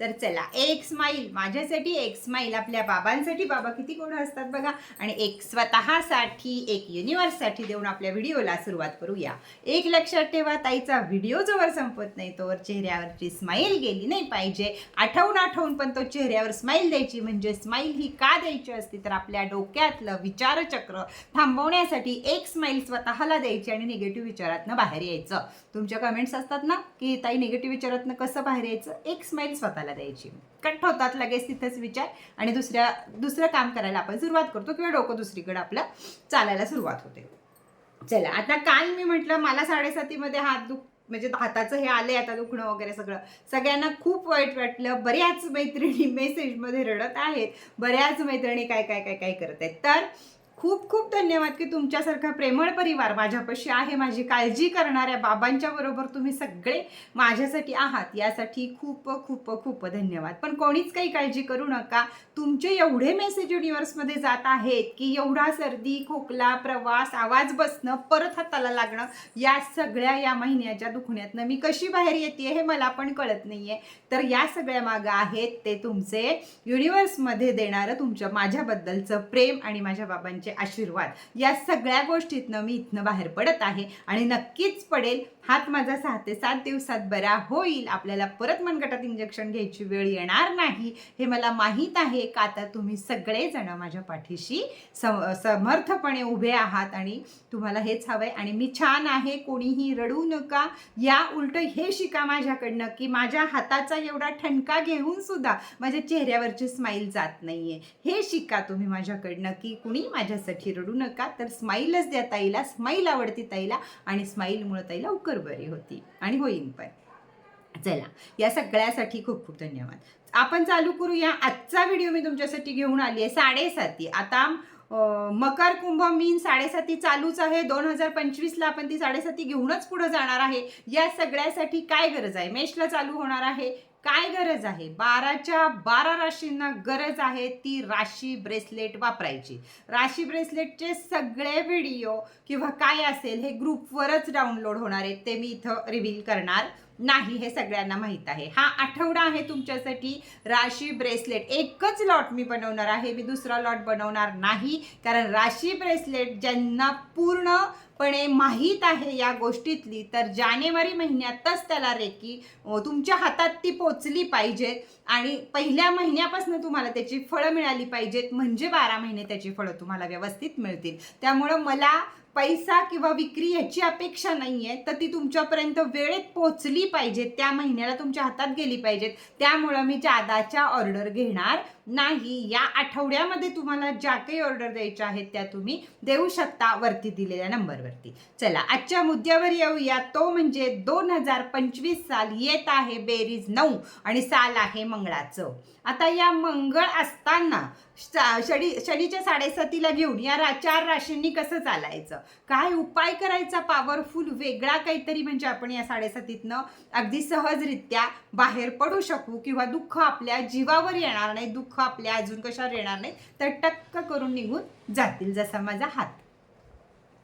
तर चला एक स्माईल माझ्यासाठी एक स्माईल आपल्या बाबांसाठी. बाबा किती गोड असतात बघा. आणि एक स्वतःसाठी एक युनिवर्ससाठी देऊन आपल्या व्हिडिओला सुरुवात करूया. एक लक्षात ठेवा ताईचा व्हिडिओ जोवर संपत नाही तोवर चेहऱ्यावरची स्माईल गेली नाही पाहिजे. आठवून आठवून पण तो चेहऱ्यावर स्माईल द्यायची म्हणजे स्माईल ही का द्यायची असती? तर आपल्या डोक्यातलं विचारचक्र थांबवण्यासाठी एक स्माईल स्वतःला द्यायची आणि निगेटिव्ह विचारातनं बाहेर यायचं. तुमच्या कमेंट्स असतात ना की ताई निगेटिव्ह विचारातनं कसं बाहेर यायचं? एक स्माईल स्वतःला द्यायची. कट होतात लगेच तिथेच विचार आणि दुसऱ्या दुसरं काम करायला आपण सुरुवात करतो किंवा डोकं दुसरीकडे आपलं चालायला सुरुवात होते. चला आता काल मी म्हटलं मला साडेसातीमध्ये हात दुख म्हणजे हाताचं हे आलंय आता दुखणं वगैरे सगळं. सगळ्यांना खूप वाईट वाटलं. बऱ्याच मैत्रिणी मेसेजमध्ये रडत आहेत. बऱ्याच मैत्रिणी काय काय काय काय करत आहेत. तर खूप खूप धन्यवाद की तुमच्यासारखा प्रेमळ परिवार माझ्यापाशी आहे माझी काळजी करणाऱ्या बाबांच्या बरोबर तुम्ही सगळे माझ्यासाठी आहात. यासाठी खूप खूप खूप धन्यवाद. पण कोणीच काही काळजी करू नका. तुमचे एवढे मेसेज युनिव्हर्समध्ये जात आहेत की एवढा सर्दी खोकला प्रवास आवाज बसणं परत हाताला लागणं या सगळ्या या महिन्याच्या दुखण्यातनं मी कशी बाहेर येते हे मला पण कळत नाही आहे तर या सगळ्या मागं आहेत ते तुमचे युनिव्हर्समध्ये देणारं तुमच्या माझ्याबद्दलचं प्रेम आणि माझ्या बाबांचे आशीर्वाद. या सगळ्या गोष्टीतनं मी इथनं बाहेर पडत आहे आणि नक्कीच पडेल. हात माझा सहा ते सात दिवसात बरा होईल. आपल्याला परत मनगटात इंजेक्शन घ्यायची वेळ येणार नाही. हे मला माहीत आहे का? आता तुम्ही सगळेजण माझ्या पाठीशी सम समर्थपणे उभे आहात आणि तुम्हाला हेच हवंय आणि मी छान आहे. कोणीही रडू नका. या उलट हे शिका माझ्याकडनं की माझ्या हाताचा एवढा ठणका घेऊन सुद्धा माझ्या चेहऱ्यावरची स्माईल जात नाहीये. हे शिका तुम्ही माझ्याकडनं की कुणी माझ्या माझ्यासाठी रडू नका. तर स्माईलच द्या ताईला स्माईल आवडती ताईला आणि स्माईलमुळे ताई लवकर बरी होती. आणि होईन पण. चला या सगळ्यासाठी खूप खूप धन्यवाद. आपण चालू करूया. आजचा व्हिडिओ मी तुमच्यासाठी घेऊन आली आहे साडेसाती. आता मकर कुंभ मीन साडेसाती चालूच आहे. दोन हजार पंचवीसला आपण ती साडेसाती घेऊनच पुढे जाणार आहे. या सगळ्यासाठी काय गरज आहे? मेषला चालू होणार आहे. काय गरज आहे? बाराच्या बारा राशींना गरज आहे ती राशी ब्रेसलेट वापरायची. राशी ब्रेसलेटचे सगळे व्हिडिओ किंवा काय असेल हे ग्रुपवरच डाउनलोड होणार आहेत ते मी इथं रिव्हील करणार. नाही हे सगळ्यांना माहीत आहे. हा आठवडा आहे तुमच्यासाठी. राशी ब्रेसलेट. एकच लॉट मी बनवणार आहे. मी दुसरा लॉट बनवणार नाही. कारण राशी ब्रेसलेट ज्यांना पूर्णपणे माहीत आहे या गोष्टीतली तर जानेवारी महिन्यातच त्याला रेकी तुमच्या हातात ती पोचली पाहिजेत आणि पहिल्या महिन्यापासून तुम्हाला त्याची फळं मिळाली पाहिजेत. म्हणजे बारा महिने त्याची फळं तुम्हाला व्यवस्थित मिळतील. त्यामुळं मला पैसा किंवा विक्री याची अपेक्षा नाही आहे तर ती तुमच्यापर्यंत वेळेत पोचली पाहिजे त्या महिन्याला तुमच्या हातात गेली पाहिजेत. त्यामुळं मी जादाच्या ऑर्डर घेणार नाही या आठवड्यामध्ये तुम्हाला ज्या काही ऑर्डर द्यायच्या आहेत त्या तुम्ही देऊ शकता वरती दिलेल्या नंबरवरती. चला आजच्या मुद्द्यावर येऊया. तो म्हणजे दोन हजार पंचवीस साल येत आहे बेरीज नऊ आणि साल आहे मंगळाचं. आता या मंगळ असताना शनी शनीच्या साडेसातीला घेऊन या रा चार राशींनी कसं चालायचं? काय उपाय करायचा? पॉवरफुल वेगळा काहीतरी म्हणजे आपण या साडेसातीतनं अगदी सहजरित्या बाहेर पडू शकू किंवा दुःख आपल्या जीवावर येणार नाही दुःख आपल्या अजून कशावर येणार नाही तर टक्क करून निघून जातील जसा माझा हात.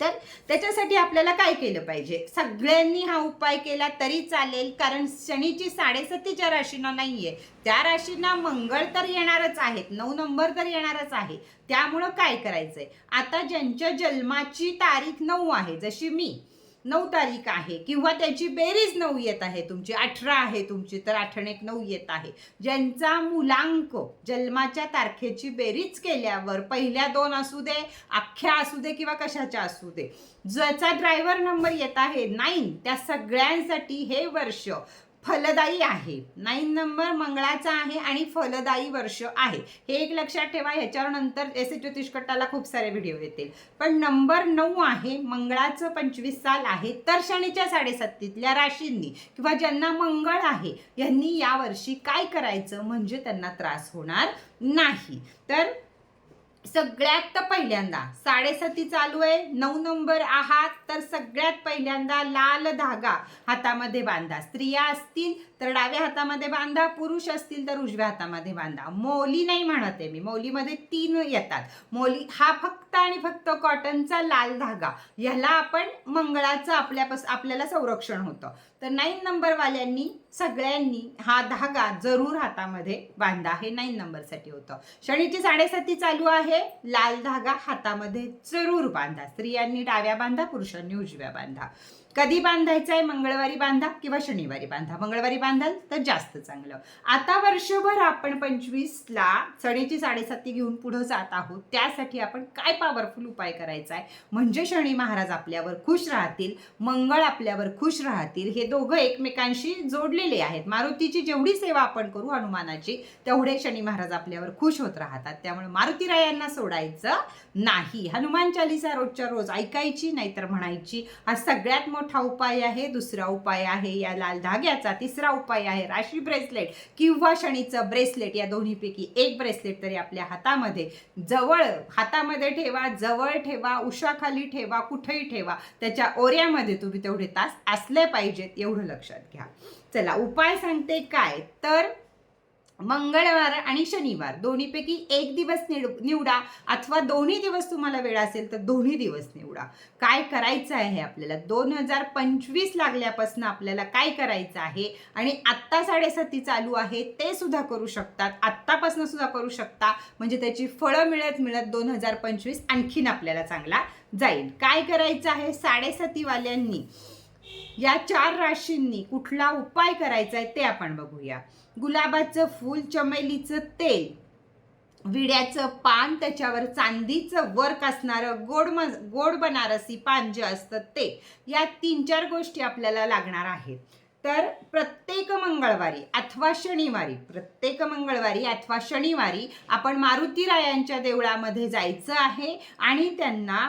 तर त्याच्यासाठी आपल्याला काय केलं पाहिजे? सगळ्यांनी हा उपाय केला तरी चालेल कारण शनीची साडेसतीच्या राशींना नाहीये. त्या राशींना मंगळ तर येणारच आहेत नऊ नंबर तर येणारच आहे. त्यामुळं काय करायचंय? आता ज्यांच्या जन्माची तारीख नऊ आहे जशी मी नऊ तारीख आहे किंवा त्याची बेरीज नऊ येत आहे तुमची अठरा आहे तुमची तर आठण एक नऊ येत आहे. ज्यांचा मुलांक जन्माच्या तारखेची बेरीज केल्यावर पहिल्या दोन असू दे अख्ख्या असू दे किंवा कशाच्या असू दे ज्याचा ड्रायव्हर नंबर येत आहे नाईन त्या सगळ्यांसाठी हे वर्ष फलदायी आहे. नाईन नंबर मंगळाचा आहे आणि फलदायी वर्ष आहे. हे एक लक्षात ठेवा ह्याच्यावर नंतर एस ए ज्योतिष कट्टाला खूप सारे व्हिडिओ येतील. पण नंबर नऊ आहे मंगळाचं पंचवीस साल आहे तर शनीच्या साडेसातीतल्या राशींनी किंवा ज्यांना मंगळ आहे यांनी यावर्षी काय करायचं? म्हणजे त्यांना त्रास होणार नाही. तर सगळ्यात पहिल्यांदा साडेसाती चालू आहे नऊ नंबर आहात तर सगळ्यात पहिल्यांदा लाल धागा हातामध्ये बांधा. स्त्रिया असतील तर डाव्या हातामध्ये बांधा पुरुष असतील तर उजव्या हातामध्ये बांधा. मौली नाही म्हणत आहे मी. मौलीमध्ये तीन येतात. मौली हा फक्त आणि फक्त कॉटनचा लाल धागा. ह्याला आपण मंगळाचं आपल्यापास आपल्याला संरक्षण होतं. तर नाईन नंबरवाल्यांनी सगळ्यांनी हा धागा जरूर हातामध्ये बांधा. हे नाईन नंबरसाठी होतं. शनीची साडेसाती चालू आहे. लाल धागा हातामध्ये जरूर बांधा. स्त्रियांनी डाव्या बांधा पुरुषांनी उजव्या बांधा. कधी बांधायचं आहे मंगळवारी बांधा किंवा शनिवारी बांधा? मंगळवारी बांधाल तर जास्त चांगलं. आता वर्षभर आपण पंचवीसला सणीची साडेसाती घेऊन पुढं जात आहोत. त्यासाठी आपण काय पॉवरफुल उपाय करायचा आहे म्हणजे शनी महाराज आपल्यावर खुश राहतील मंगळ आपल्यावर खुश राहतील हे दोघं एकमेकांशी जोडलेले आहेत. मारुतीची जेवढी सेवा आपण करू हनुमानाची तेवढे शनी महाराज आपल्यावर खुश होत राहतात. त्यामुळे मारुतीरायांना सोडायचं नाही. हनुमान चालिसा रोजच्या रोज ऐकायची नाहीतर म्हणायची हा सगळ्यात मोठा उपाय आहे दुसरा उपाय आहे या लाल धाग्याचा तिसरा उपाय आहे राशी ब्रेसलेट किंवा शनीचं ब्रेसलेट. या दोन्हीपैकी एक ब्रेसलेट तरी आपल्या हातामध्ये. जवळ हातामध्ये ठेवा जवळ ठेवा उशाखाली ठेवा कुठेही ठेवा. त्याच्या ओऱ्यामध्ये तुम्ही तेवढे तास असले पाहिजेत एवढं लक्षात घ्या. चला उपाय सांगते काय? तर मंगळवार आणि शनिवार दोन्हीपैकी एक दिवस निड निवडा अथवा दोन्ही दिवस तुम्हाला वेळ असेल तर दोन्ही दिवस निवडा. काय करायचं आहे आपल्याला? दोन हजार पंचवीस लागल्यापासून आपल्याला काय करायचं आहे? आणि आत्ता साडेसाती चालू आहे ते सुद्धा करू शकतात. आत्तापासून सुद्धा करू शकता. म्हणजे त्याची फळं मिळत मिळत दोन हजार पंचवीस आणखीन आपल्याला चांगला जाईल. काय करायचं आहे? साडेसातीवाल्यांनी या चार राशींनी कुठला उपाय करायचा आहे ते आपण बघूया. गुलाबाचं फूल चमेलीचं तेल विड्याचं पान त्याच्यावर चांदीचं वर्क असणारं गोड म गोड बनारसी पान जे असतं ते या तीन चार गोष्टी आपल्याला लागणार आहेत. तर प्रत्येक मंगळवारी अथवा शनिवारी प्रत्येक मंगळवारी अथवा शनिवारी आपण मारुतीरायांच्या देवळामध्ये जायचं आहे आणि त्यांना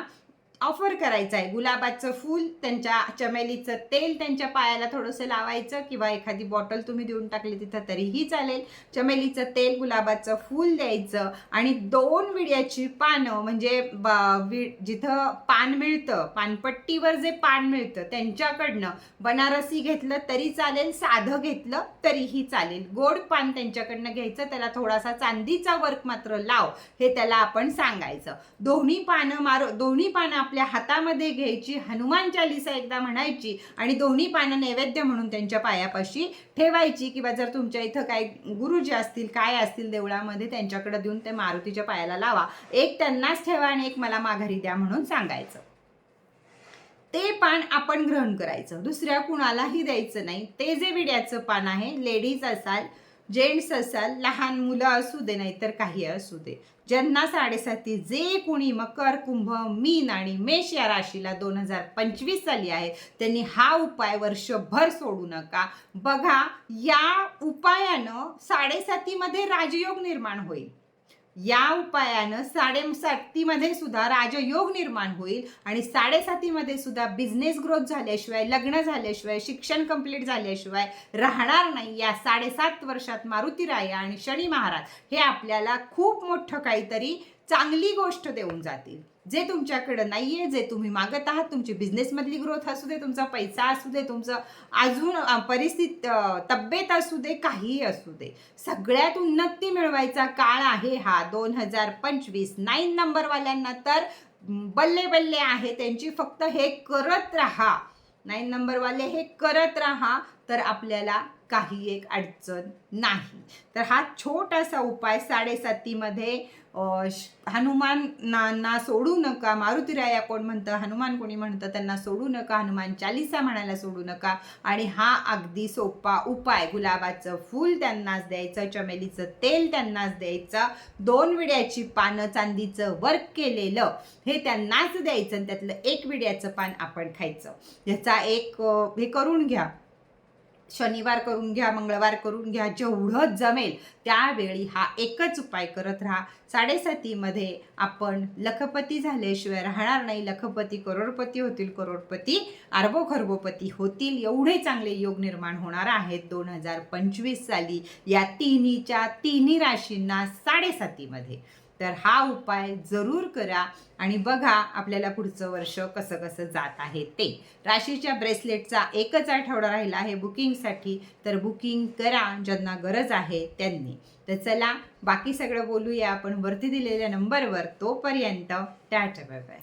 ऑफर करायचं आहे गुलाबाचं फूल त्यांच्या चमेलीचं तेल त्यांच्या पायाला थोडंसं लावायचं किंवा एखादी बॉटल तुम्ही देऊन टाकली तिथं तरीही चालेल. चमेलीचं तेल गुलाबाचं फूल द्यायचं आणि दोन विड्याची पानं म्हणजे ब- जिथं पान मिळतं पानपट्टीवर जे पान मिळतं त्यांच्याकडनं बनारसी घेतलं तरी चालेल साधं घेतलं तरीही चालेल. गोड पान त्यांच्याकडनं घ्यायचं त्याला थोडासा चांदीचा वर्क मात्र लाव हे त्याला आपण सांगायचं. दोन्ही पानं मार दोन्ही पानं आपल्या हातामध्ये घ्यायची हनुमान चालिसा एकदा म्हणायची आणि दोन्ही पानं नैवेद्य म्हणून त्यांच्या पायापाशी ठेवायची किंवा जर तुमच्या इथं काय गुरुजी असतील काय असतील देवळामध्ये त्यांच्याकडे देऊन ते मारुतीच्या पायाला लावा. एक त्यांनाच ठेवा आणि एक मला माघारी द्या म्हणून सांगायचं. ते पान आपण ग्रहण करायचं. दुसऱ्या कुणालाही द्यायचं नाही. ते जे विड्याचं पान आहे लेडीज असाल जेंट्स असाल लहान मुलं असू दे नाहीतर काही असू दे. ज्यांना साडेसाती जे कोणी मकर कुंभ मीन आणि मेष या राशीला दोन हजार पंचवीस साली आहे त्यांनी हा उपाय वर्षभर सोडू नका. बघा या उपायानं साडेसातीमध्ये राजयोग निर्माण होईल. या उपायानं साडेसातीमध्ये सुद्धा राजयोग निर्माण होईल आणि साडेसातीमध्ये सुद्धा बिझनेस ग्रोथ झाल्याशिवाय लग्न झाल्याशिवाय शिक्षण कंप्लीट झाल्याशिवाय राहणार नाही या साडेसात वर्षात मारुती राया आणि शनी महाराज हे आपल्याला खूप मोठं काहीतरी चांगली गोष्ट देऊन जातील. जे तुमच्याकडं नाही आहे जे तुम्ही मागत आहात तुमची बिझनेसमधली ग्रोथ असू दे तुमचा पैसा असू दे तुमचं अजून परिस्थिती तब्येत असू दे काहीही असू दे. सगळ्यात उन्नती मिळवायचा काळ आहे हा दोन हजार पंचवीस. नाईन नंबरवाल्यांना तर बल्ले बल्ले आहे. त्यांची फक्त हे करत राहा. नाईन नंबरवाले हे करत राहा. तर आपल्याला काही एक अडचण नाही. तर हा छोटासा उपाय साडेसातीमध्ये श- हनुमानांना सोडू नका. मारुतीराया कोण म्हणतं? हनुमान कोणी म्हणतं? त्यांना सोडू नका. हनुमान चालिसा म्हणायला सोडू नका. आणि हा अगदी सोपा उपाय. गुलाबाचं फूल त्यांनाच द्यायचं चमेलीचं तेल त्यांनाच द्यायचं दोन विड्याची पानं चांदीचं वर्क केलेलं हे त्यांनाच द्यायचं आणि त्यातलं एक विड्याचं पान आपण खायचं. ह्याचा एक हे करून घ्या. शनिवार करून घ्या मंगळवार करून घ्या जेवढं जमेल त्यावेळी हा एकच उपाय करत राहा. साडेसातीमध्ये आपण लखपती झाल्याशिवाय राहणार नाही. लखपती करोडपती होतील करोडपती अर्बो खरबोपती होतील. एवढे चांगले योग निर्माण होणार आहेत दोन हजार पंचवीस साली या तिन्हीच्या तिन्ही राशींना साडेसातीमध्ये तर हा उपाय जरूर करा आणि बघा आपल्याला पुढचं वर्ष कसं कसं जात आहे ते. राशीच्या ब्रेसलेटचा एकच आठवडा राहिला आहे बुकिंगसाठी तर बुकिंग करा ज्यांना गरज आहे त्यांनी. तर चला बाकी सगळं बोलूया. आपण वरती दिलेल्या नंबरवर तोपर्यंत टाटा बाय बाय